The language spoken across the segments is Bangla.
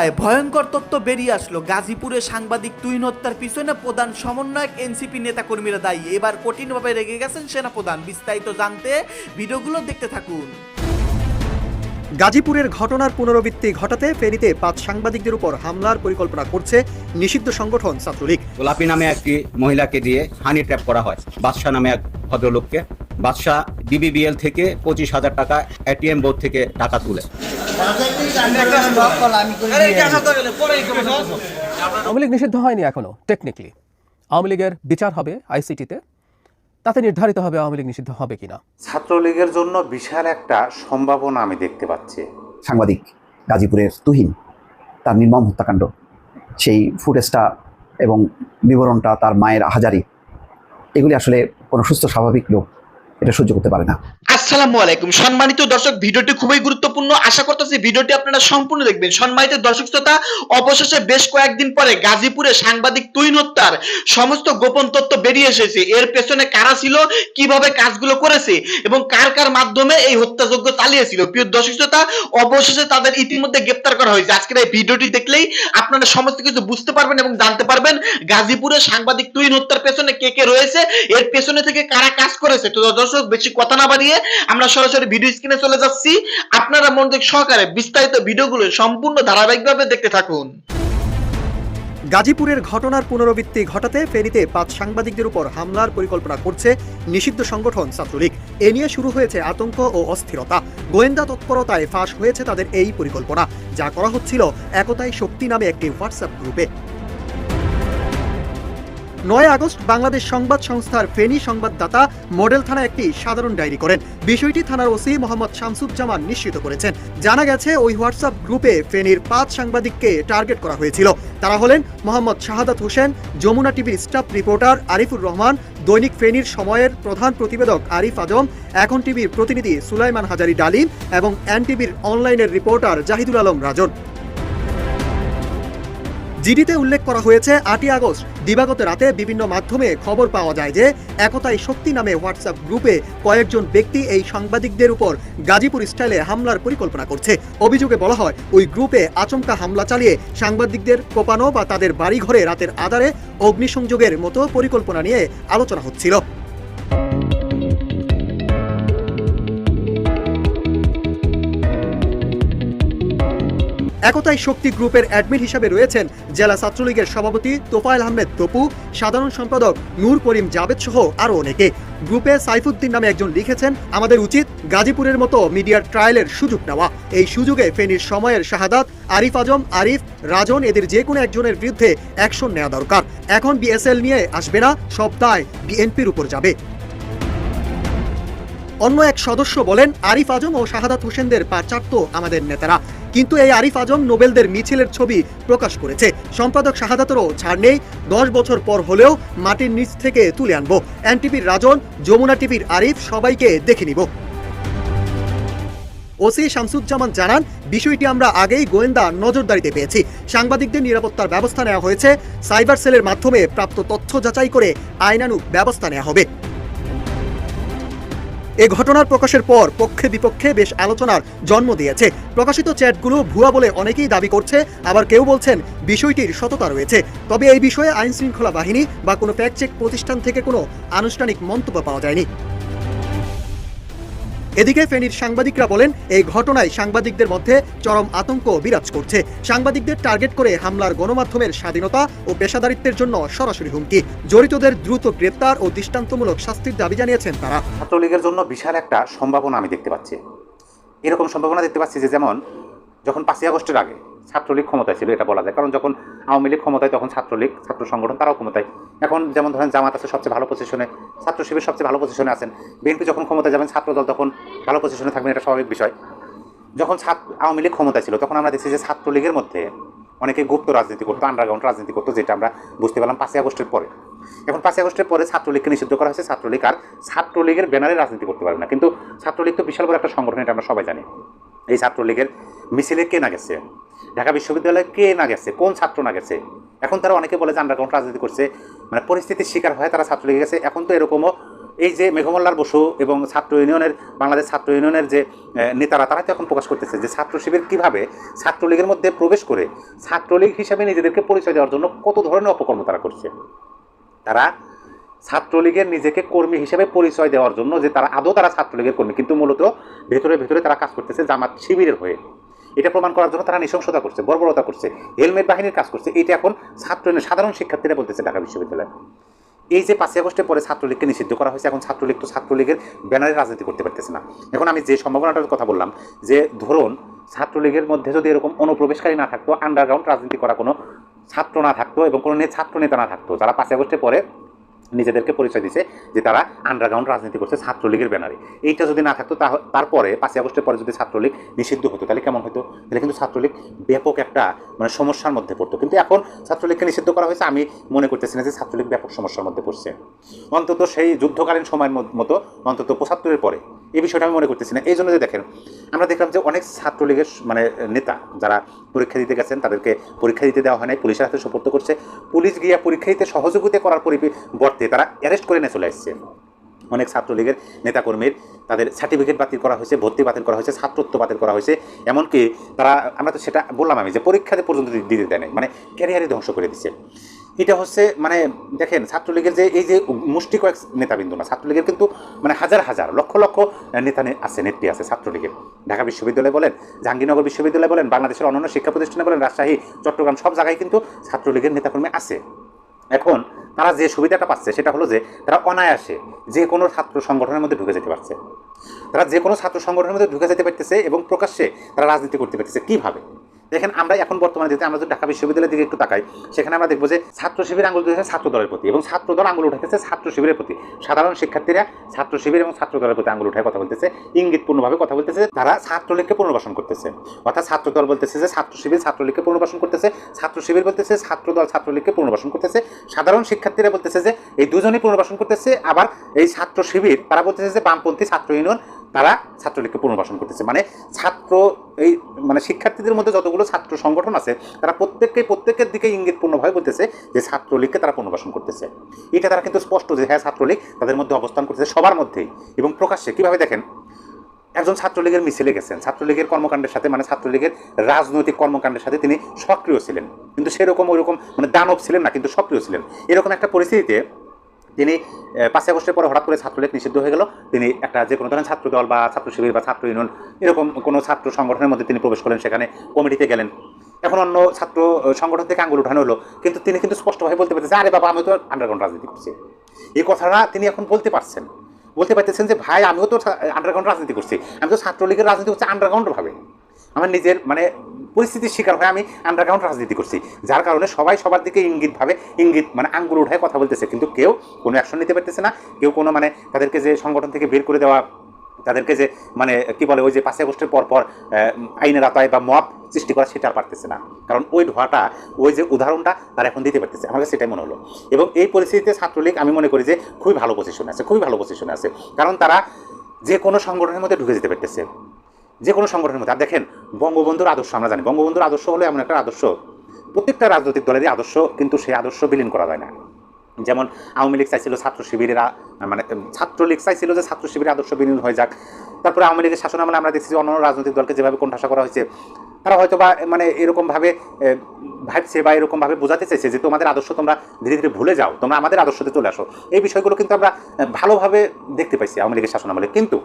তৎপরতায় ভয়ঙ্কর তত্ত্ব বেরিয়ে আসলো। গাজীপুরে সাংবাদিক তুইন হত্যার পিছনে প্রধান সমন্বয়ক এনসিপি নেতাকর্মীরা দায়ী। এবার কঠিনভাবে রেগে গেছেন সেনাপ্রধান। বিস্তারিত জানতে ভিডিওগুলো দেখতে থাকুন। গাজীপুরের ঘটনার পুনরাবৃত্তি ঘটাতে ফেনীতে পাঁচ সাংবাদিকদের উপর হামলার পরিকল্পনা করছে নিষিদ্ধ সংগঠন ছাত্রলীগ। গোলাপি নামে একটি মহিলাকে দিয়ে হানি ট্র্যাপ করা হয়। বাদশাহ নামে এক ভদ্রলোককে। বাদশাহ ডিবিবিএল থেকে পঁচিশ হাজার টাকা এটিএম বোর্ড থেকে টাকা তুলে। আওয়ামী লীগ নিষিদ্ধ হয়নি এখনও টেকনিক্যালি আওয়ামী লীগের বিচার হবে আইসিটিতে তাতে নির্ধারিত হবে আওয়ামী লীগ নিষিদ্ধ হবে কিনা? ছাত্রলীগের জন্য বিশাল একটা সম্ভাবনা আমি দেখতে পাচ্ছি। সাংবাদিক গাজীপুরের তুহিন তার নির্মম হত্যাকাণ্ড সেই ফুটেজটা এবং বিবরণটা তার মায়ের আহাজারি এগুলি আসলে কোনো সুস্থ স্বাভাবিক লোক এটা সহ্য করতে পারে না। আসসালামু আলাইকুম। সম্মানিত দর্শক, ভিডিওটি খুবই গুরুত্বপূর্ণ। আশা করতেছি ভিডিওটি আপনারা সম্পূর্ণ দেখবেন। সম্মানিত দর্শক শ্রোতা, অবশেষে বেশ কয়েকদিন পরে গাজীপুরে সাংবাদিক তুইন হত্যার সমস্ত গোপন তথ্য বেরিয়ে এসেছে। এর পেছনে কারা ছিল, কীভাবে কাজগুলো করেছে এবং কার কার মাধ্যমে এই হত্যাযজ্ঞ চালিয়েছিল? প্রিয় দর্শক শ্রোতা, অবশেষে তাদের ইতিমধ্যে গ্রেপ্তার করা হয়েছে। আজকের এই ভিডিওটি দেখলেই আপনারা সমস্ত কিছু বুঝতে পারবেন এবং জানতে পারবেন গাজীপুরে সাংবাদিক তুইন হত্যার পেছনে কে কে রয়েছে, এর পেছনে থেকে কারা কাজ করেছে। তো দর্শক, বেশি কথা না বাড়িয়ে আমরা সরাসরি ভিডিও স্ক্রিনে চলে যাচ্ছি। আপনারা মনোযোগ সহকারে বিস্তারিত ভিডিওগুলো সম্পূর্ণ ধারাবাহিকভাবে দেখতে থাকুন। গাজীপুরের ঘটনার পুনরাবৃত্তি ঘটাতে ফেনীতে পাঁচ সাংবাদিকদের উপর হামলার পরিকল্পনা করছে নিষিদ্ধ সংগঠন ছাত্রলীগ। এ নিয়ে শুরু হয়েছে আতঙ্ক ও অস্থিরতা। গোয়েন্দা তৎপরতায় ফাঁস হয়েছে তাদের এই পরিকল্পনা। যা করা হচ্ছিল একতাই শক্তি নামে একটি হোয়াটসঅ্যাপ গ্রুপে নয় আগস্ট বাংলাদেশ সংবাদ সংস্থার ফেনী সংবাদদাতা মডেল থানা একটি সাধারণ ডায়েরি করেন। বিষয়টি থানার ওসি মোহাম্মদ শামসুজ্জামান নিশ্চিত করেছেন। জানা গেছে, ওই হোয়াটসঅ্যাপ গ্রুপে ফেনীর পাঁচ সাংবাদিককে টার্গেট করা হয়েছিল। তারা হলেন মোহাম্মদ শাহাদাত হোসেন, যমুনা টিভির স্টাফ রিপোর্টার আরিফুর রহমান, দৈনিক ফেনীর সময়ের প্রধান প্রতিবেদক আরিফ আজম, এখন টিভির প্রতিনিধি সুলাইমান হাজারি ডালিম এবং এন টিভির অনলাইনের রিপোর্টার জাহিদুল আলম রাজন। জিডিতে উল্লেখ করা হয়েছে, আটই আগস্ট, দিবাগত রাতে বিভিন্ন মাধ্যমে খবর পাওয়া যায় যে, একতাই শক্তি নামে হোয়াটসঅ্যাপ গ্রুপে কয়েকজন ব্যক্তি এই সাংবাদিকদের উপর গাজীপুর স্টাইলে হামলার পরিকল্পনা করছে। অভিযোগে বলা হয়, ওই গ্রুপে আচমকা হামলা চালিয়ে সাংবাদিকদের কোপানো বা তাদের বাড়িঘরে রাতের আধারে অগ্নিসংযোগের মতো পরিকল্পনা নিয়ে আলোচনা হচ্ছিল। একতাই শক্তি গ্রুপের অ্যাডমিন হিসাবে রয়েছেন জেলা ছাত্রলীগের সভাপতি তোফায়েল আহমেদ তপু, সাধারণ সম্পাদক নূর করিম জাবেদ সহ আরও অনেকে। গ্রুপে সাইফুদ্দিন নামে একজন লিখেছেন, আমাদের উচিত গাজীপুরের মতো মিডিয়ার ট্রায়ালের সুযোগ নেওয়া। এই সুযোগে ফেনীর সময়ের শাহাদাত, আরিফ আজম, আরিফ, রাজন এদের যে কোনো একজনের বিরুদ্ধে অ্যাকশন নেওয়া দরকার। এখন বিএসএল নিয়ে আসবে না সব বিএনপির উপর যাবে। অন্য এক সদস্য বলেন, আরিফ আজম ও শাহাদাত হোসেনদের পা চাটতো আমাদের নেতারা। কিন্তু এই আরিফ আজম নোবেলদের মিছিলের ছবি প্রকাশ করেছে। সম্পাদক শাহাদাতেরও ছাড় নেই। দশ বছর পর হলেও মাটির নিচ থেকে তুলে আনব। এনটিভির রাজন, যমুনা টিভির আরিফ, সবাইকে দেখে নিব। ওসি শামসুজ্জামান জানান, বিষয়টি আমরা আগেই গোয়েন্দা নজরদারিতে পেয়েছি। সাংবাদিকদের নিরাপত্তার ব্যবস্থা নেওয়া হয়েছে। সাইবার সেলের মাধ্যমে প্রাপ্ত তথ্য যাচাই করে আইনানুগ ব্যবস্থা নেওয়া হবে। এ ঘটনার প্রকাশের পর পক্ষে বিপক্ষে বেশ আলোচনার জন্ম দিয়েছে। প্রকাশিত চ্যাটগুলো ভুয়া বলে অনেকেই দাবি করছে, আবার কেউ বলছেন বিষয়টির সততা রয়েছে। তবে এই বিষয়ে আইন শৃঙ্খলা বাহিনী বা কোনো ফ্যাক্ট চেক প্রতিষ্ঠান থেকে কোনো আনুষ্ঠানিক মন্তব্য পাওয়া যায়নি। এদিকে ফেনীর সাংবাদিকরা বলেন, এই ঘটনায় সাংবাদিকদের মধ্যে চরম আতঙ্ক বিরাজ করছে। সাংবাদিকদের টার্গেট করে হামলার গণমাধ্যমের স্বাধীনতা ও পেশাদারিত্বের জন্য সরাসরি হুমকি। জড়িতদের দ্রুত গ্রেপ্তার ও দৃষ্টান্তমূলক শাস্তির দাবি জানিয়েছেন তারা। ছাত্রলীগের জন্য বিশাল একটা সম্ভাবনা আমি দেখতে পাচ্ছি। এরকম সম্ভাবনা দেখতে পাচ্ছি যে যেমন যখন পাঁচই আগস্টের আগে ছাত্রলীগ ক্ষমতায় ছিল, এটা বলা যায়। কারণ যখন আওয়ামী লীগ ক্ষমতায়, তখন ছাত্রলীগ, ছাত্র সংগঠন, তারাও ক্ষমতায়। এখন যেমন ধরেন জামাত আছে সবচেয়ে ভালো পজিশনে ছাত্র শিবির সবচেয়ে ভালো পজিশনে আছেন। বিএনপি যখন ক্ষমতায় যাবেন, ছাত্রদল তখন ভালো পজিশনে থাকবেন, এটা স্বাভাবিক বিষয়। যখন ছাত্র আওয়ামী লীগ ক্ষমতায় ছিল, তখন আমরা দেখছি যে ছাত্রলীগের মধ্যে অনেকে গুপ্ত রাজনীতি করতো আন্ডারগ্রাউন্ড রাজনীতি করতো, যেটা আমরা বুঝতে পারলাম পাঁচই আগস্টের পরে। এখন পাঁচই আগস্টের পরে ছাত্রলীগকে নিষিদ্ধ করা হয়েছে। ছাত্রলীগ আর ছাত্রলীগের ব্যানারে রাজনীতি করতে পারবে না। কিন্তু ছাত্রলীগ তো বিশাল বড় একটা সংগঠন, এটা আমরা সবাই জানি। এই ছাত্রলীগের মিছিলে কে না গেছে? ঢাকা বিশ্ববিদ্যালয়ে কে না গেছে? কোন ছাত্র না গেছে? এখন তারা অনেকে বলে যে আন্ডারগ্রাউন্ড রাজনীতি করছে। মানে পরিস্থিতির শিকার হয়ে তারা ছাত্রলীগে গেছে। এখন তো এরকমও এই যে মেঘমল্লার বসু এবং ছাত্র ইউনিয়নের, বাংলাদেশ ছাত্র ইউনিয়নের যে নেতারা, তারা তো এখন প্রকাশ করতেছে যে ছাত্র শিবির কীভাবে ছাত্রলীগের মধ্যে প্রবেশ করে ছাত্রলীগ হিসাবে নিজেদেরকে পরিচয় দেওয়ার জন্য কত ধরনের অপকর্ম তারা করছে? তারা ছাত্রলীগের নিজেকে কর্মী হিসেবে পরিচয় দেওয়ার জন্য যে তারা আদৌ তারা ছাত্রলীগের কর্মী, কিন্তু মূলত ভেতরে ভেতরে তারা কাজ করতেছে জামাত শিবিরের হয়ে। এটা প্রমাণ করার জন্য তারা নৃশংসতা করছে, বর্বরতা করছে, হেলমেট বাহিনীর কাজ করছে। এটা এখন ছাত্র সাধারণ শিক্ষার্থীরা বলতেছে ঢাকা বিশ্ববিদ্যালয়। এই যে পাঁচই আগস্টের পরে ছাত্রলীগকে নিষিদ্ধ করা হয়েছে, এখন ছাত্রলীগ তো ছাত্রলীগের ব্যানারে রাজনীতি করতে পারতেছে না। এখন আমি যে সম্ভাবনাটার কথা বললাম, যে ধরুন ছাত্রলীগের মধ্যে যদি এরকম অনুপ্রবেশকারী না থাকতো আন্ডারগ্রাউন্ড রাজনীতি করা কোনো ছাত্র না থাকতো এবং কোনো ছাত্র নেতা না থাকতো, যারা পাঁচই আগস্টের পরে নিজেদেরকে পরিচয় দিছে যে তারা আন্ডারগ্রাউন্ড রাজনীতি করছে ছাত্রলীগের ব্যানারে। এইটা যদি না থাকতো তারপরে, পাঁচই আগস্টের পরে যদি ছাত্রলীগ নিষিদ্ধ হতো, তাহলে কেমন হতো? তাহলে কিন্তু ছাত্রলীগ ব্যাপক একটা মানে সমস্যার মধ্যে পড়তো। কিন্তু এখন ছাত্রলীগকে নিষিদ্ধ করা হয়েছে, আমি মনে করতেছি না যে ছাত্রলীগ ব্যাপক সমস্যার মধ্যে পড়ছে। অন্তত সেই যুদ্ধকালীন সময়ের মতো অন্তত পঁচাত্তরের পরে। এই বিষয়টা আমি মনে করতেছি না। এই জন্য যে দেখেন, আমরা দেখলাম যে অনেক ছাত্রলীগের মানে নেতা যারা পরীক্ষা দিতে গেছেন, তাদেরকে পরীক্ষা দিতে দেওয়া হয় নাই, পুলিশের হাতে সুপর্দ করছে। পুলিশ গিয়া পরীক্ষা দিতে সহযোগিতা করার পরিবর্তে তারা অ্যারেস্ট করে নিয়ে চলে আসছে। অনেক ছাত্রলীগের নেতাকর্মীর তাদের সার্টিফিকেট বাতিল করা হয়েছে, ভর্তি বাতিল করা হয়েছে, ছাত্রত্ব বাতিল করা হয়েছে। এমনকি তারা, আমরা তো সেটা বললাম আমি যে পরীক্ষাতে পর্যন্ত দিতে দেয় মানে ক্যারিয়ারই ধ্বংস করে দিচ্ছে। এটা হচ্ছে মানে দেখেন, ছাত্রলীগের যে, এই যে মুষ্টি কয়েক নেতাবিন্দু না, ছাত্রলীগের কিন্তু মানে হাজার হাজার, লক্ষ লক্ষ নেতা আছে, নেত্রী আছে ছাত্রলীগের। ঢাকা বিশ্ববিদ্যালয় বলেন, জাহাঙ্গীরনগর বিশ্ববিদ্যালয় বলেন, বাংলাদেশের অন্যান্য শিক্ষা প্রতিষ্ঠানে বলেন, রাজশাহী, চট্টগ্রাম সব জায়গায় কিন্তু ছাত্রলীগের নেতাকর্মী আছে। এখন তারা যে সুবিধাটা পাচ্ছে সেটা হলো যে তারা অনায়াসে যে কোনো ছাত্র সংগঠনের মধ্যে ঢুকে যেতে পারছে। তারা যে কোনো ছাত্র সংগঠনের মধ্যে ঢুকে যেতে পারতেছে এবং প্রকাশ্যে তারা রাজনীতি করতে পারতেছে। কীভাবে? দেখেন, আমরা এখন বর্তমানে যদি আমরা যদি ঢাকা বিশ্ববিদ্যালয়ের দিকে একটু তাকাই, সেখানে আমরা দেখব যে ছাত্র শিবির আঙুল উঠেছে ছাত্র দলের প্রতি এবং ছাত্র দল আঙুল উঠেছে ছাত্র শিবিরের প্রতি। সাধারণ শিক্ষার্থীরা ছাত্র শিবির এবং ছাত্র দলের প্রতি আঙুল উঠায় কথা বলতেছে, ইঙ্গিতপূর্ণভাবে কথা বলতেছে, তারা ছাত্রলীগকে পুনর্বাসন করতেছে। অর্থাৎ ছাত্র দল বলতেছে যে ছাত্র শিবির ছাত্রলীগকে পুনর্বাসন করতেছে ছাত্র শিবির বলতেছে ছাত্র দল ছাত্রলীগকে পুনর্বাসন করতেছে, সাধারণ শিক্ষার্থীরা বলতেছে যে এই দুজনই পুনর্বাসন করতেছে, আবার এই ছাত্র শিবির তারা বলতেছে যে বামপন্থী ছাত্র ইউনিয়ন তারা ছাত্রলীগকে পুনর্বাসন করতেছে। মানে ছাত্র এই মানে শিক্ষার্থীদের মধ্যে যতগুলো ছাত্র সংগঠন আছে, তারা প্রত্যেককে প্রত্যেকের দিকে ইঙ্গিতপূর্ণভাবে বলতেছে যে ছাত্রলীগকে তারা পুনর্বাসন করতেছে। এটা তারা কিন্তু স্পষ্ট যে হ্যাঁ ছাত্রলীগ তাদের মধ্যে অবস্থান করতেছে সবার মধ্যেই। এবং প্রকাশ্যে কীভাবে দেখেন, একজন ছাত্রলীগের মিছিলে গেছেন। ছাত্রলীগের কর্মকাণ্ডের সাথে মানে ছাত্রলীগের রাজনৈতিক কর্মকাণ্ডের সাথে তিনি সক্রিয় ছিলেন। কিন্তু সেরকম ওইরকম মানে দানব ছিলেন না, কিন্তু সক্রিয় ছিলেন। এরকম একটা পরিস্থিতিতে তিনি পাঁচই আগস্টের পরে হঠাৎ করে ছাত্রলীগ নিষিদ্ধ হয়ে গেল। তিনি একটা যে কোনো ধরনের ছাত্র দল বা ছাত্র শিবির বা ছাত্র ইউনিয়ন, এরকম কোনো ছাত্র সংগঠনের মধ্যে তিনি প্রবেশ করলেন, সেখানে কমিটিতে গেলেন। এখন অন্য ছাত্র সংগঠন থেকে আঙ্গুল উঠানো হলো। কিন্তু তিনি কিন্তু স্পষ্টভাবে বলতে পারতেছেন, আরে বাবা আমি তো আন্ডারগ্রাউন্ড রাজনীতি করছি। এই কথাটা তিনি এখন বলতে পারছেন। বলতে পারতেছেন যে, ভাই, আমিও তো আন্ডারগ্রাউন্ড রাজনীতি করছি। আমি তো ছাত্রলীগের রাজনীতি করছি আন্ডারগ্রাউন্ডভাবে আমার নিজের মানে পরিস্থিতির শিকার হয়ে আমি আন্ডারগ্রাউন্ড রাজনীতি করছি। যার কারণে সবাই সবার দিকে ইঙ্গিতভাবে ইঙ্গিত মানে আঙ্গুল উঠায় কথা বলতেছে। কিন্তু কেউ কোনো অ্যাকশন নিতে পারতেছে না। কেউ কোনো মানে তাদেরকে যে সংগঠন থেকে বের করে দেওয়া, তাদেরকে যে মানে কি বলে, ওই যে পাঁচই আগস্টের পর পর আইনের আতায় বা মপ সৃষ্টি করা সেটা আর পারতেছে না। কারণ ওই ধোয়াটা, ওই যে উদাহরণটা তারা এখন দিতে পারতেছে। আমার কাছে সেটাই মনে হলো। এবং এই পরিস্থিতিতে ছাত্রলীগ, আমি মনে করি যে, খুবই ভালো পজিশনে আছে, খুবই ভালো পজিশনে আছে। কারণ তারা যে কোনো সংগঠনের মধ্যে ঢুকে যেতে পারতেছে। যে কোনো সংগঠনের মধ্যে। আর দেখেন, বঙ্গবন্ধুর আদর্শ আমরা জানি। বঙ্গবন্ধুর আদর্শ হলো এমন একটা আদর্শ। প্রত্যেকটা রাজনৈতিক দলেরই আদর্শ, কিন্তু সেই আদর্শ বিলীন করা যায় না। যেমন আওয়ামী লীগ চাইছিল ছাত্র শিবিরের মানে ছাত্রলীগ চাইছিল যে ছাত্র শিবিরের আদর্শ বিলীন হয়ে যাক। তারপরে আওয়ামী লীগের শাসন আমলে আমরা দেখছি যে অন্য রাজনৈতিক দলকে যেভাবে কোণঠাসা করা হয়েছে, তারা হয়তো বা মানে এরকমভাবে ভাবছে বা এরকমভাবে বোঝাতে চাইছে যে তোমাদের আদর্শ তোমরা ধীরে ধীরে ভুলে যাও, তোমরা আমাদের আদর্শতে চলে আসো। এই বিষয়গুলো কিন্তু আমরা ভালোভাবে দেখতে পাইছি আওয়ামী লীগের শাসন আমলে। কিন্তু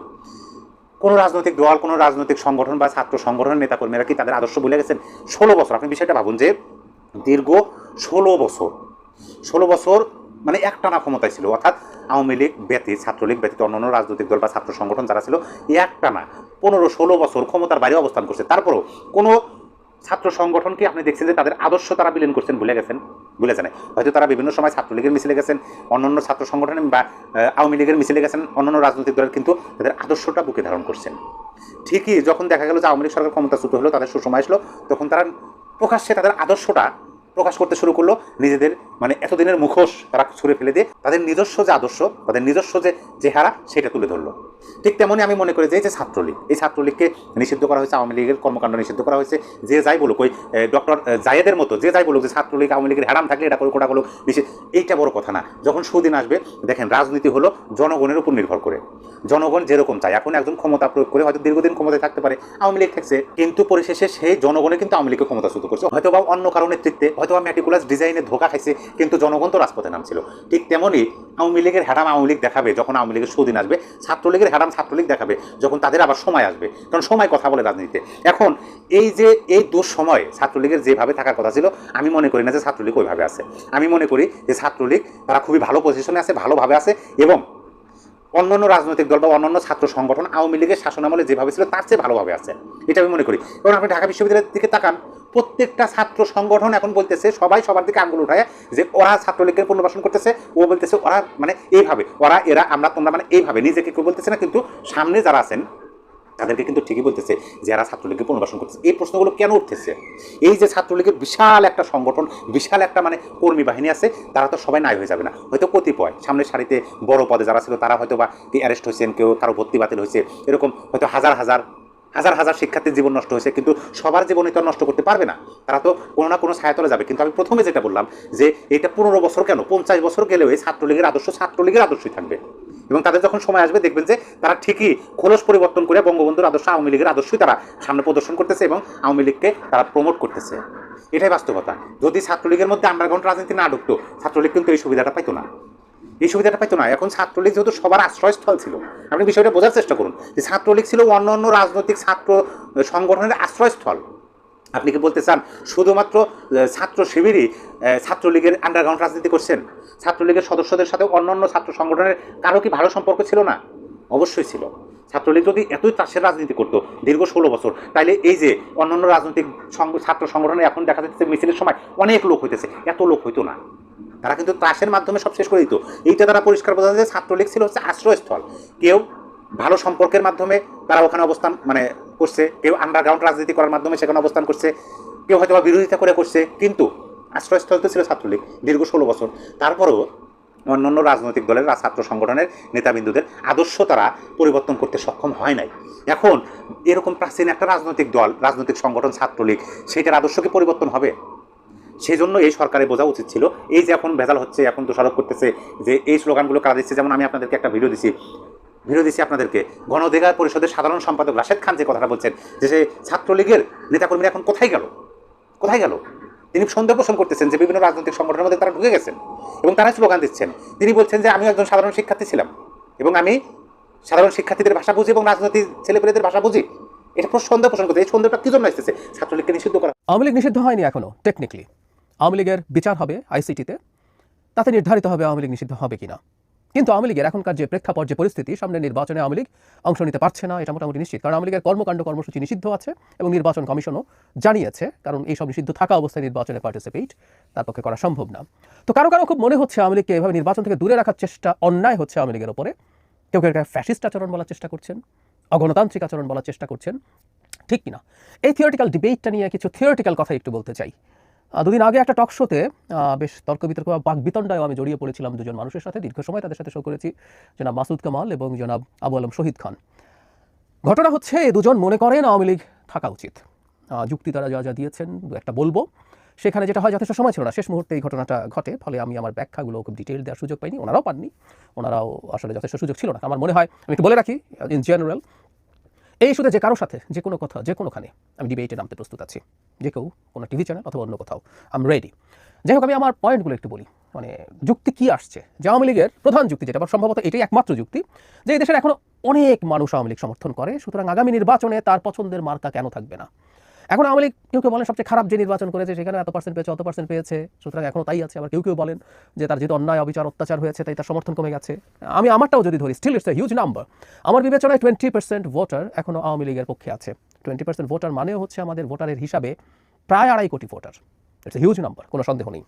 কোনো রাজনৈতিক দল, কোনো রাজনৈতিক সংগঠন বা ছাত্র সংগঠনের নেতাকর্মীরা কি তাদের আদর্শ ভুলে গেছেন? ষোলো বছর। আপনি বিষয়টা ভাবুন যে দীর্ঘ ষোলো বছর। ষোলো বছর মানে একটানা ক্ষমতায় ছিল। অর্থাৎ আওয়ামী লীগ ব্যতীত, ছাত্রলীগ ব্যতীত অন্যান্য রাজনৈতিক দল বা ছাত্র সংগঠন যারা ছিল একটানা পনেরো ষোলো বছর ক্ষমতার বাইরে অবস্থান করছে। তারপরেও কোনো ছাত্র সংগঠনকে আপনি দেখছেন যে তাদের আদর্শ তারা বিলীন করছেন, ভুলে গেছেন? ভুলে জানে? হয়তো তারা বিভিন্ন সময় ছাত্রলীগের মিছিলে গেছেন, অন্যান্য ছাত্র সংগঠনের বা আওয়ামী লীগের মিছিলে গেছেন, অন্যান্য রাজনৈতিক দলের, কিন্তু তাদের আদর্শটা বুকে ধারণ করছেন। ঠিকই যখন দেখা গেল যে আওয়ামী লীগ সরকার ক্ষমতাচ্যুত হলো, তাদের সুসময় আসলো তখন তারা প্রকাশ্যে তাদের আদর্শটা প্রকাশ করতে শুরু করল, নিজেদের মানে এতদিনের মুখোশ তারা ছুঁড়ে ফেলে দিয়ে তাদের নিজস্ব যে আদর্শ, তাদের নিজস্ব যে চেহারা, সেটা তুলে ধরলো। ঠিক তেমনই আমি মনে করি যে যে ছাত্রলীগ, এই ছাত্রলীগকে নিষিদ্ধ করা হয়েছে, আওয়ামী লীগের কর্মকাণ্ড নিষিদ্ধ করা হয়েছে। যে যাই বলুক, ওই ডক্টর জায়েদের মতো, যে যাই বলুক যে ছাত্রলীগ, আওয়ামী লীগের হ্যারাম থাকলে এটা ওটা করুক নিষিদ্ধ এইটা বড় কথা না। যখন সুদিন আসবে, দেখেন রাজনীতি হলো জনগণের উপর নির্ভর করে। জনগণ যেরকম চায়, এখন একজন ক্ষমতা প্রয়োগ করে হয়তো দীর্ঘদিন ক্ষমতায় থাকতে পারে, আওয়ামী লীগ থাকছে, কিন্তু পরিশেষে সেই জনগণে কিন্তু আওয়ামী লীগকে ক্ষমতাচ্যুত করছে। হয়তো বা অন্য কারও নেতৃত্বে, হয়তো বা ম্যাটিকুলাস ডিজাইনে ধোকা খাইছে, কিন্তু জনগণ তো রাজপথে নামছিল। ঠিক তেমনই আওয়ামী লীগের হ্যাডাম আওয়ামী লীগ দেখাবে যখন আওয়ামী লীগের সুদিন আসবে, ছাত্রলীগের হ্যাডাম ছাত্রলীগ দেখাবে যখন তাদের আবার সময় আসবে। কারণ সময় কথা বলে রাজনীতিতে। এখন এই যে, এই দোষ সময় ছাত্রলীগের যেভাবে থাকার কথা ছিল, আমি মনে করি না যে ছাত্রলীগ ওইভাবে আছে। আমি মনে করি যে ছাত্রলীগ তারা খুবই ভালো পজিশনে আছে, ভালোভাবে আছে এবং অন্যান্য রাজনৈতিক দল বা অন্যান্য ছাত্র সংগঠন আওয়ামী লীগের শাসনামলে যেভাবে ছিল তার চেয়ে ভালোভাবে আছে। এটা আমি মনে করি। কারণ আপনি ঢাকা বিশ্ববিদ্যালয়ের দিকে তাকান প্রত্যেকটা ছাত্র সংগঠন এখন বলতেছে, সবাই সবার দিকে আঙ্গুল উঠায় যে ওরা ছাত্রলীগের পুনর্বাসন করতেছে, ও বলতেছে ওরা মানে এইভাবে, ওরা, এরা, আমরা, তোমরা মানে এইভাবে, নিজেকে কেউ বলতেছে না, কিন্তু সামনে যারা আছেন, তাদেরকে কিন্তু ঠিকই বলতেছে যে এরা ছাত্রলীগকে পুনর্বাসন করতেছে। এই প্রশ্নগুলো কেন উঠতেছে? এই যে ছাত্রলীগের বিশাল একটা সংগঠন, বিশাল একটা মানে কর্মী বাহিনী আছে, তারা তো সবাই নাই হয়ে যাবে না। হয়তো কতিপয় সামনের সারিতে বড় পদে যারা ছিল, তারা হয়তো বা কি অ্যারেস্ট হয়েছেন, কেউ কারও ভর্তি বাতিল হয়েছে, এরকম হয়তো হাজার হাজার হাজার হাজার শিক্ষার্থীর জীবন নষ্ট হয়েছে, কিন্তু সবার জীবনে তো নষ্ট করতে পারবে না। তারা তো কোনো না কোনো ছায়াতলে যাবে। কিন্তু আমি প্রথমে যেটা বললাম যে এটা পনেরো বছর কেন? পঞ্চাশ বছর গেলেও এই ছাত্রলীগের আদর্শ ছাত্রলীগের আদর্শই থাকবে। এবং তাদের যখন সময় আসবে, দেখবেন যে তারা ঠিকই খোলস পরিবর্তন করে বঙ্গবন্ধুর আদর্শ আওয়ামী লীগের আদর্শই তারা সামনে প্রদর্শন করতেছে এবং আওয়ামী লীগকে তারা প্রমোট করতেছে। এটাই বাস্তবতা। যদি ছাত্রলীগের মধ্যে আন্ডারগ্রাউন্ড রাজনীতি না ঢুকতো, ছাত্রলীগ কিন্তু এই সুবিধাটা পাইতো না। এই সুবিধাটা পাইতো না। এখন ছাত্রলীগ যেহেতু সবার আশ্রয়স্থল ছিল, আপনি বিষয়টা বোঝার চেষ্টা করুন যে ছাত্রলীগ ছিল অন্য অন্য রাজনৈতিক ছাত্র সংগঠনের আশ্রয়স্থল। আপনি কি বলতে চান, শুধুমাত্র ছাত্র শিবিরই ছাত্রলীগের আন্ডারগ্রাউন্ড রাজনীতি করছেন? ছাত্রলীগের সদস্যদের সাথে অন্যান্য ছাত্র সংগঠনের কারও কি ভালো সম্পর্ক ছিল না? অবশ্যই ছিল। ছাত্রলীগ যদি এতই চাষের রাজনীতি করতো, দীর্ঘ ষোলো বছর, তাইলে এই যে অন্যান্য রাজনৈতিক ছাত্র সংগঠনে এখন দেখা যাচ্ছে মিছিলের সময় অনেক লোক হইতেছে, এত লোক হইতো না। তারা কিন্তু ত্রাসের মাধ্যমে সব শেষ করে দিত। এইটা তারা পরিষ্কার বোঝা যায় ছাত্রলীগ ছিল হচ্ছে আশ্রয়স্থল। কেউ ভালো সম্পর্কের মাধ্যমে তারা ওখানে অবস্থান মানে করছে। কেউ আন্ডারগ্রাউন্ড রাজনীতি করার মাধ্যমে সেখানে অবস্থান করছে। কেউ হয়তো বিরোধিতা করে করছে। কিন্তু আশ্রয়স্থল তো ছিল ছাত্রলীগ দীর্ঘ ষোলো বছর। তারপরেও অন্যান্য রাজনৈতিক দলের ছাত্র সংগঠনের নেতাবিন্দুদের আদর্শ তারা পরিবর্তন করতে সক্ষম হয় নাই। এখন এরকম প্রাচীন একটা রাজনৈতিক দল, রাজনৈতিক সংগঠন, ছাত্রলীগ সেটার আদর্শ কি পরিবর্তন হবে? সেই জন্য এই সরকারের বোঝা উচিত ছিল। এই যে এখন ভেজাল হচ্ছে, এখন দোষারোপ করতেছে যে এই স্লোগানগুলো কারা দিচ্ছে, যেমন আমি আপনাদেরকে একটা ভিডিও দিছি। ভিডিও দিচ্ছি আপনাদেরকে। গণ অধিকার পরিষদের সাধারণ সম্পাদক রাশেদ খান যে কথাটা বলছেন, যে সে ছাত্রলীগের নেতাকর্মীরা এখন কোথায় গেল? কোথায় গেল? তিনি সন্দেহ পোষণ করতেছেন যে বিভিন্ন রাজনৈতিক সংগঠনের মধ্যে তারা ঢুকে গেছেন এবং তারা স্লোগান দিচ্ছেন। তিনি বলছেন যে আমি একজন সাধারণ শিক্ষার্থী ছিলাম এবং আমি সাধারণ শিক্ষার্থীদের ভাষা বুঝি এবং রাজনৈতিক ছেলেপেলেদের ভাষা বুঝি। এটা সন্দেহ পোষণ করতে এই সন্দেহটা কি জন্য আসতেছে? ছাত্রলীগকে নিষিদ্ধ করা। আওয়ামী লীগ নিষিদ্ধ হয়নি এখনও টেকনিক্যালি আওয়ামী লীগের বিচার হবে আইসিটিতে তাতে নির্ধারিত হবে আওয়ামী লীগ নিষিদ্ধ হবে কিনা। কিন্তু আওয়ামী লীগের এখনকার যে প্রেক্ষাপট, যে পরিস্থিতি, সামনে নির্বাচনে আওয়ামী লীগ অংশ নিতে পারছে না, এটা মোটামুটি নিশ্চিত। কারণ আওয়ামী লীগের কর্মকাণ্ড, কর্মসূচি নিষিদ্ধ আছে এবং নির্বাচন কমিশনও জানিয়েছে, কারণ এইসব নিষিদ্ধ থাকা অবস্থায় নির্বাচনে পার্টিসিপেট তার পক্ষে করা সম্ভব না। তো কারও কারও খুব মনে হচ্ছে আওয়ামী লীগকে এভাবে নির্বাচন থেকে দূরে রাখার চেষ্টা অন্যায় হচ্ছে আওয়ামী লীগের ওপরে। কেউ কেউ এটা ফ্যাসিস্ট আচরণ বলার চেষ্টা করছেন। অগণতান্ত্রিক আচরণ বলার চেষ্টা করছেন, ঠিক কিনা? এই থিওরিটিক্যাল ডিবেটটা নিয়ে কিছু থিওরিটিক্যাল কথা একটু বলতে চাই। দুদিন আগে একটা টক শোতে বেশ তর্ক বিতর্ক বা বাক বিতণ্ডায় আমি জড়িয়ে পড়েছিলাম দুজন মানুষের সাথে, দীর্ঘ সময় তাদের সাথে শো করেছি, জনাব মাসুদ কামাল এবং জনাব আবু আলম শহীদ খান। ঘটনা হচ্ছে দুজন মনে করেন আওয়ামী লীগ থাকা উচিত। যুক্তি তারা যা যা দিয়েছেন একটা বলব। সেখানে যেটা হয়, যথেষ্ট সময় ছিল না। শেষ মুহূর্তে এই ঘটনাটা ঘটে, ফলে আমি আমার ব্যাখ্যাগুলো খুব ডিটেল দেওয়ার সুযোগ পাইনি, ওনারাও পাননি। ওনারাও আসলে যথেষ্ট সুযোগ ছিল না। আমার মনে হয়, আমি একটু বলে রাখি ইন জেনারেল এই শুধু যে কারোর সাথে যে কোনো কথা, যে কোনোখানে আমি ডিবেটে নামতে প্রস্তুত আছি। যে কেউ কোনো টিভি চ্যানেল অথবা অন্য কোথাও আম রেডি যাই হোক, আমি আমার পয়েন্টগুলো একটু বলি। মানে যুক্তি কি আসছে? যে আওয়ামী লীগের প্রধান যুক্তি যেটা সম্ভবত এটাই একমাত্র যুক্তি, যে এই দেশের এখনও অনেক মানুষ আওয়ামী লীগ সমর্থন করে, সুতরাং আগামী নির্বাচনে তার পছন্দের মার্কা কেন থাকবে না? এখন আওয়ামী লীগ কেউ কেউ বলেন সবচেয়ে খারাপ যে নির্বাচন করেছে সেখানে এত পার্সেন্ট পেয়েছে, অত পার্সেন্ট পেয়েছে। সুতরাং এখনও তাই আছে, আবার কেউ কেউ বলেন যে তার যেহেতু অন্যায়, অবিচার, অত্যাচার হয়েছে, তাই তার সমর্থন কমে গেছে। আমি আমারটাও যদি ধরি still it's a huge number আমার বিবেচনায় টোয়েন্টি পার্সেন্ট ভোটার এখনও আওয়ামী লীগের পক্ষে আছে। টোয়েন্টি পার্সেন্ট ভোটার মানেও হচ্ছে আমাদের ভোটারের হিসাবে প্রায় আড়াই crore voter it's a huge number কোনো সন্দেহ নেই।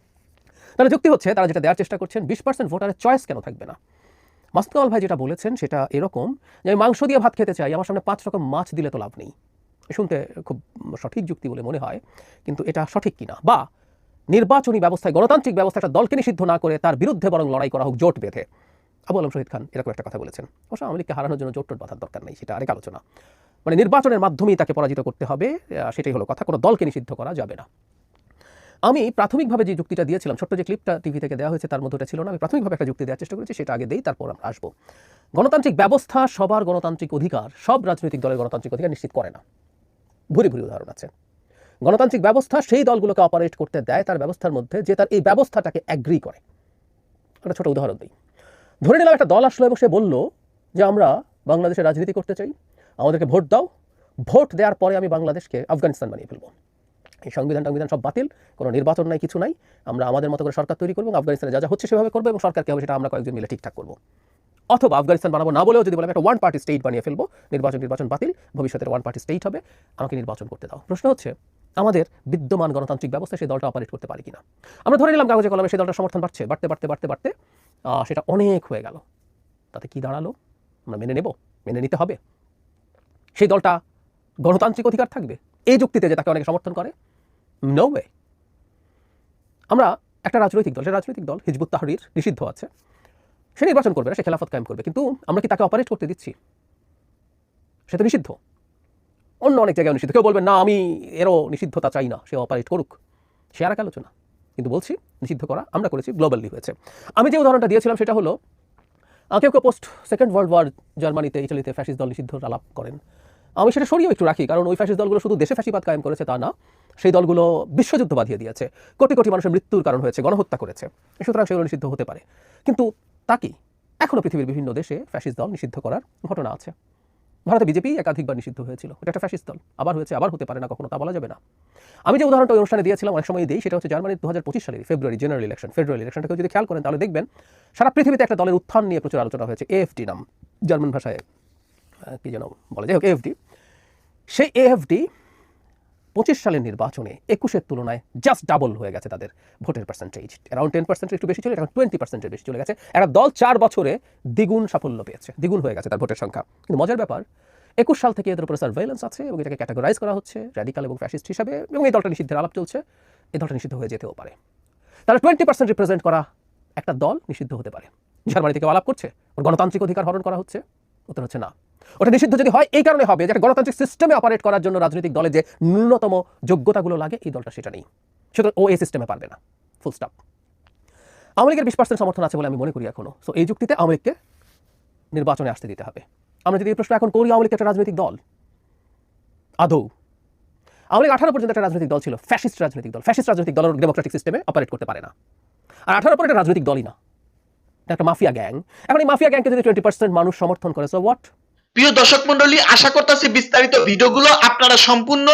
তাহলে যুক্তি হচ্ছে, তারা যেটা দেওয়ার চেষ্টা করছেন, বিশ পার্সেন্ট ভোটারের চয়েস কেন থাকবে না? মাসুদ কামাল ভাই যেটা বলেছেন সেটা এরকম, যে আমি মাংস দিয়ে ভাত খেতে চাই, আমার সামনে পাঁচ রকম মাছ দিলে তো লাভ নেই। শুনতে খুব সঠিক যুক্তি বলে মনে হয়, কিন্তু এটা সঠিক কিনা? বা নির্বাচনী ব্যবস্থায়, গণতান্ত্রিক ব্যবস্থা একটা দলকে নিষিদ্ধ না করে তার বিরুদ্ধে বরং লড়াই করা হোক, জোট বেঁধে। আবু আলম শহীদ খান এরকম একটা কথা বলেছেন। অবশ্য আওয়ামী লীগকে হারানোর জন্য জোট বাঁধার দরকার নেই, সেটা আরেক আলোচনা। মানে নির্বাচনের মাধ্যমেই তাকে পরাজিত করতে হবে সেটাই হলো কথা। কোনো দলকে নিষিদ্ধ করা যাবে না। আমি প্রাথমিকভাবে যে যুক্তিটা দিয়েছিলাম, ছোট্ট যে ক্লিপটা টিভি থেকে দেওয়া হয়েছে তার মধ্যে ছিল না, আমি প্রাথমিকভাবে একটা যুক্তি দেওয়ার চেষ্টা করেছি, সেটা আগে দেই, তারপর আমরা আসব। গণতান্ত্রিক ব্যবস্থা সবার গণতান্ত্রিক অধিকার, সব রাজনৈতিক দলের গণতান্ত্রিক অধিকার নিশ্চিত করে না। ভুরি ভুরি উদাহরণ আছে। গণতান্ত্রিক ব্যবস্থা সেই দলগুলোকে অপারেট করতে দেয়, তার ব্যবস্থার মধ্যে যে তার এই ব্যবস্থাটাকে অ্যাগ্রি করে। একটা ছোট উদাহরণ দিই। ধরে নিলাম একটা দল আসলো এবং সে বলল যে, আমরা বাংলাদেশে রাজনীতি করতে চাই, আমাদেরকে ভোট দাও। ভোট দেওয়ার পরে আমি বাংলাদেশকে আফগানিস্তান বানিয়ে ফেলব। এই সংবিধান টংবিধান সব বাতিল, কোনো নির্বাচন নাই, কিছু নাই। আমরা আমাদের মতো করে সরকার তৈরি করব আফগানিস্তানে যা যা হচ্ছে সেভাবে করব এবং সরকারকে হবে সেটা আমরা কয়েকজন মিলে ঠিকঠাক করব। অথবা আফগানিস্তান বানাবো না বলেও যদি বলে একটা ওয়ান পার্টি স্টেট বানিয়ে ফেলব, নির্বাচন নির্বাচন বাতিল, ভবিষ্যতের ওয়ান পার্টি স্টেট হবে, আমাকে নির্বাচন করতে দাও। প্রশ্ন হচ্ছে, আমাদের বিদ্যমান গণতান্ত্রিক ব্যবস্থা সেই দলটা অপারেট করতে পারি কিনা? আমরা ধরে নিলাম কাগজে কলমে সেই দলটা সমর্থন বাড়ছে, বাড়তে বাড়তে বাড়তে বাড়তে সেটা অনেক হয়ে গেল। তাতে কি দাঁড়াল? আমরা মেনে নেব? মেনে নিতে হবে? সেই দলটা গণতান্ত্রিক অধিকার থাকবে? এই যুক্তিতে যে তাকে অনেকে সমর্থন করে? নো আমরা একটা রাজনৈতিক দল, সে রাজনৈতিক দল, হিজবুত তাহরির নিষিদ্ধ আছে। সে নির্বাচন করবে না, সে খেলাফত কায়েম করবে। কিন্তু আমরা কি তাকে অপারেট করতে দিচ্ছি? সে তো নিষিদ্ধ। অন্য অনেক জায়গায় নিষিদ্ধ। কেউ বলবেন না, আমি এরও নিষিদ্ধতা চাই না, সে অপারেট করুক। সে আর এক আলোচনা। কিন্তু বলছি, নিষিদ্ধ করা আমরা করেছি গ্লোবালি হয়েছে। আমি যে উদাহরণটা দিয়েছিলাম, সেটা হলো কেউ কেউ পোস্ট সেকেন্ড ওয়ার্ল্ড ওয়ার জার্মানিতে ইটালিতে ফ্যাসিস্ট দল নিষিদ্ধ আলাপ করেন। আমি সেটা সরিয়েও একটু রাখি, কারণ ওই ফ্যাসিস্ট দলগুলো শুধু দেশে ফ্যাসিবাদ কায়েম করেছে তা না, সেই দলগুলো বিশ্বযুদ্ধ বাঁধিয়ে দিয়েছে। কোটি কোটি মানুষের মৃত্যুর কারণ হয়েছে, গণহত্যা করেছে। সুতরাং সেগুলো নিষিদ্ধ হতে পারে। কিন্তু তা কি? এখনও পৃথিবীর বিভিন্ন দেশে ফ্যাসিস্ট দল নিষিদ্ধ করার ঘটনা আছে। ভারতে বিজেপি একাধিকবার নিষিদ্ধ হয়েছিল। এটা একটা ফ্যাসিস্ট দল। আবার হয়েছে, আবার হতে পারে না, কখনো তা বলা যাবে না। আমি যে উদাহরণটা ওই অনুষ্ঠানে দিয়েছিলাম, অনেক সময় দিই, সেটা হচ্ছে জার্মানির দু হাজার পঁচিশ সালের ফেব্রুয়ারি জেনারেল ইলেকশন ফেব্রুয়ারি ইলেকশনটাকে যদি খেয়াল করেন, তাহলে দেখবেন সারা পৃথিবীতে একটা দলের উত্থান নিয়ে প্রচুর আলোচনা হয়েছে। এএফডি নাম। জার্মান ভাষায় কি যেন বলে। যাই হোক, এএফডি। সেই এএফডি পঁচিশ সালের নির্বাচনে একুশের তুলনায় জাস্ট ডাবল হয়ে গেছে তাদের ভোটের পার্সেন্টেজ অ্যারাউন্ড টেন পার্সেন্টের একটু বেশি ছিল, এখন টোয়েন্টি পার্সেন্টের বেশি চলে গেছে। একটা দল চার বছরে দ্বিগুণ সাফল্য পেয়েছে, দ্বিগুণ হয়ে গেছে তার ভোটের সংখ্যা। কিন্তু মজার ব্যাপার, একুশ সাল থেকে এদের উপরে সার্ভেলেন্স আছে এবং এটাকে ক্যাটাগরাইজ করা হচ্ছে র্যাডিকাল এবং ফ্যাসিস্ট হিসাবে এবং এই দলটা নিষিদ্ধের আলাপ চলছে। এই দলটা নিষিদ্ধ হয়ে যেতেও পারে। তাহলে টোয়েন্টি পার্সেন্ট রিপ্রেজেন্ট করা একটা দল নিষিদ্ধ হতে পারে। জার্মানি থেকে আলাপ করছে গণতান্ত্রিক অধিকার হরণ করা হচ্ছে, উত্তর হচ্ছে না। ওটা নিষিদ্ধ যদি হয়, এই কারণে হবে যে একটা গণতান্ত্রিক সিস্টেমে অপারেট করার জন্য রাজনৈতিক দলে যে ন্যূনতম যোগ্যতাগুলো লাগে, এই দলটা সেটা নেই। সুতরাং ও এই সিস্টেমে পারবে না। ফুল স্টপ আওয়ামী লীগের বিশ পার্সেন্ট সমর্থন আছে বলে আমি মনে করি এখনও। সো এই যুক্তিতে আওয়ামী লীগকে নির্বাচনে আসতে দিতে হবে। আমরা যদি এই প্রশ্ন এখন করি, আওয়ামী লীগ একটা রাজনৈতিক দল? আদৌ? আওয়ামী লীগ আঠারো পর্যন্ত একটা রাজনৈতিক দল ছিল। ফ্যাসিস্ট রাজনৈতিক দল। ফ্যাসিস্ট রাজনৈতিক দল ডেমোক্রেটিক সিস্টেমে অপারেট করতে পারে না। আর আঠারো পর একটা রাজনৈতিক দলই না। একটা মাফিয়া গ্যাং। এখন এই মাফিয়া গ্যাংকে যদি টোয়েন্টি পার্সেন্ট মানুষ সমর্থন করে সো হোয়াট প্রিয় দর্শক মন্ডলী, আশা করতেছি বিস্তারিত ভিডিওগুলো আপনারা সম্পূর্ণ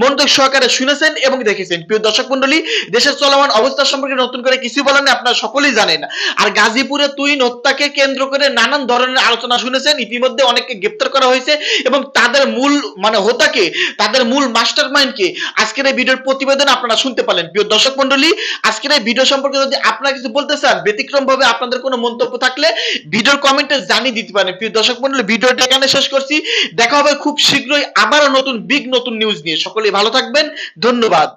মনোযোগ সহকারে শুনেছেন এবং দেখেছেন। প্রিয় দর্শক মন্ডলী, দেশের চলমান অবস্থা সম্পর্কে নতুন করে কিছু বলেন আপনারা সকলেই জানেন। আর গাজীপুরে তুই হত্যাকে কেন্দ্র করে নানান ধরনের আলোচনা শুনেছেন, ইতিমধ্যে অনেককে গ্রেপ্তার করা হয়েছে এবং তাদের মূল মানে হোতাকে, তাদের মূল মাস্টার মাইন্ডকে আজকের এই ভিডিওর প্রতিবেদন আপনারা শুনতে পারেন প্রিয় দর্শক মন্ডলী, আজকের এই ভিডিও সম্পর্কে যদি আপনারা কিছু বলতে চান ব্যতিক্রম ভাবে আপনাদের কোনো মন্তব্য থাকলে ভিডিওর কমেন্টে জানিয়ে দিতে পারেন। প্রিয় দর্শক মন্ডলী, ভিডিওটা এখানে শেষ করছি। দেখা হবে খুব শীঘ্রই আবারও নতুন বিগ নতুন নিউজ নিয়ে। সকলে ভালো থাকবেন। ধন্যবাদ।